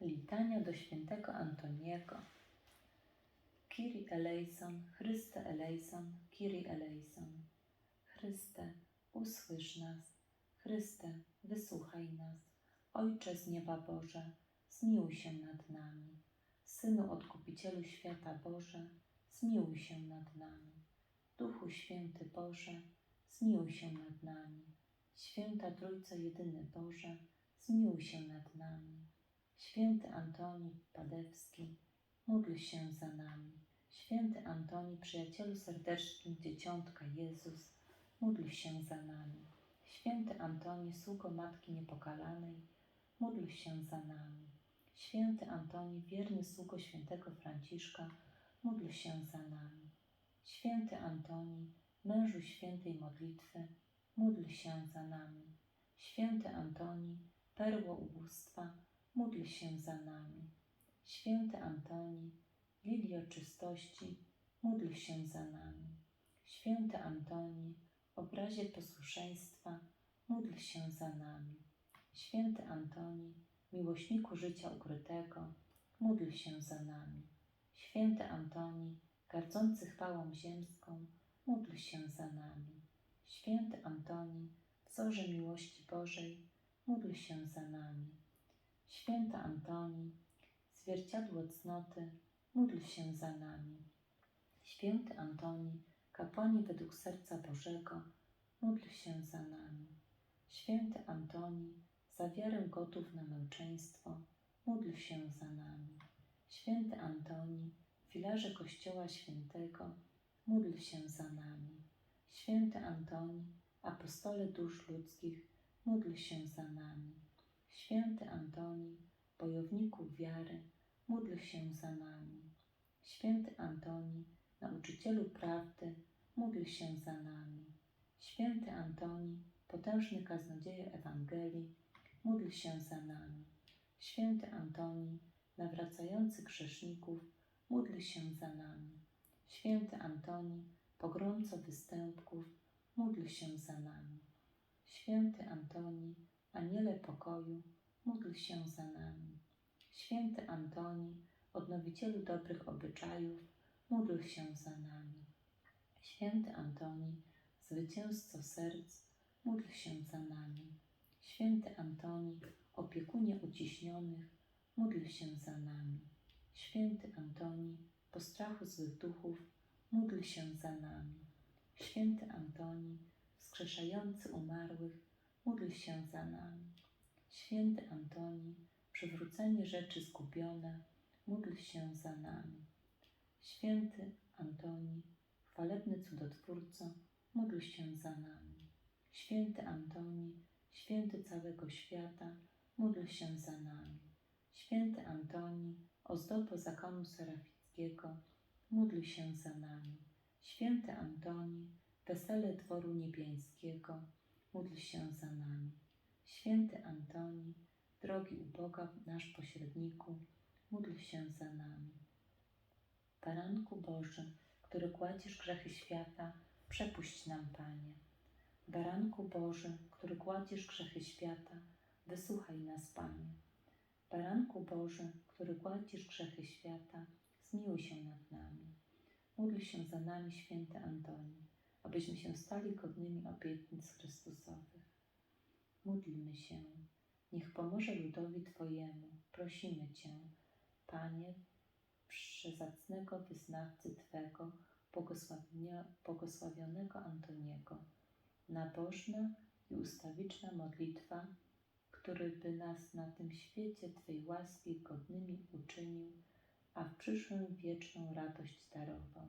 Litania do świętego Antoniego. Kiri eleison, Chryste eleison, Kiri eleison. Chryste, usłysz nas. Chryste, wysłuchaj nas. Ojcze z nieba Boże, zmiłuj się nad nami. Synu Odkupicielu świata Boże, zmiłuj się nad nami. Duchu Święty Boże, zmiłuj się nad nami. Święta Trójco Jedyny Boże, zmiłuj się nad nami. Święty Antoni Padewski, módl się za nami. Święty Antoni, przyjacielu serdecznym Dzieciątka Jezus, módl się za nami. Święty Antoni, sługo Matki Niepokalanej, módl się za nami. Święty Antoni, wierny sługo świętego Franciszka, módl się za nami. Święty Antoni, mężu świętej modlitwy, módl się za nami. Święty Antoni, perło ubóstwa, módl się za nami. Święty Antoni, lilio czystości, módl się za nami. Święty Antoni, obrazie posłuszeństwa, módl się za nami. Święty Antoni, miłośniku życia ukrytego, módl się za nami. Święty Antoni, gardzący chwałą ziemską, módl się za nami. Święty Antoni, wzorze miłości Bożej, módl się za nami. Święty Antoni, zwierciadło cnoty, módl się za nami. Święty Antoni, kapłani według serca Bożego, módl się za nami. Święty Antoni, za wiarę gotów na męczeństwo, módl się za nami. Święty Antoni, filarze Kościoła Świętego, módl się za nami. Święty Antoni, apostole dusz ludzkich, módl się za nami. Święty Antoni, bojowniku wiary, módl się za nami. Święty Antoni, nauczycielu prawdy, módl się za nami. Święty Antoni, potężny kaznodziejo Ewangelii, módl się za nami. Święty Antoni, nawracający grzeszników, módl się za nami. Święty Antoni, pogromco występków, módl się za nami. Święty Antoni, aniele pokoju, módl się za nami. Święty Antoni, odnowicielu dobrych obyczajów, módl się za nami. Święty Antoni, zwycięzco serc, módl się za nami. Święty Antoni, opiekunie uciśnionych, módl się za nami. Święty Antoni, postrachu złych duchów, módl się za nami. Święty Antoni, wskrzeszający umarłych, módl się za nami. Święty Antoni, przywrócenie rzeczy zgubione, módl się za nami. Święty Antoni, chwalebny cudotwórco, módl się za nami. Święty Antoni, święty całego świata, módl się za nami. Święty Antoni, ozdobo zakonu serafickiego, módl się za nami. Święty Antoni, wesele dworu niebiańskiego, módl się za nami. Święty Antoni, drogi u Boga nasz pośredniku, módl się za nami. Baranku Boży, który kładziesz grzechy świata, przepuść nam, Panie. Baranku Boży, który kładziesz grzechy świata, wysłuchaj nas, Panie. Baranku Boży, który kładziesz grzechy świata, zmiłuj się nad nami. Módl się za nami, święty Antoni, abyśmy się stali godnymi obietnic Chrystusowych. Módlmy się. Niech pomoże ludowi Twojemu. Prosimy Cię, Panie, przezacnego wyznawcy Twego, błogosławio- błogosławionego Antoniego, nabożna i ustawiczna modlitwa, który by nas na tym świecie Twej łaski godnymi uczynił, a w przyszłym wieczną radość darował.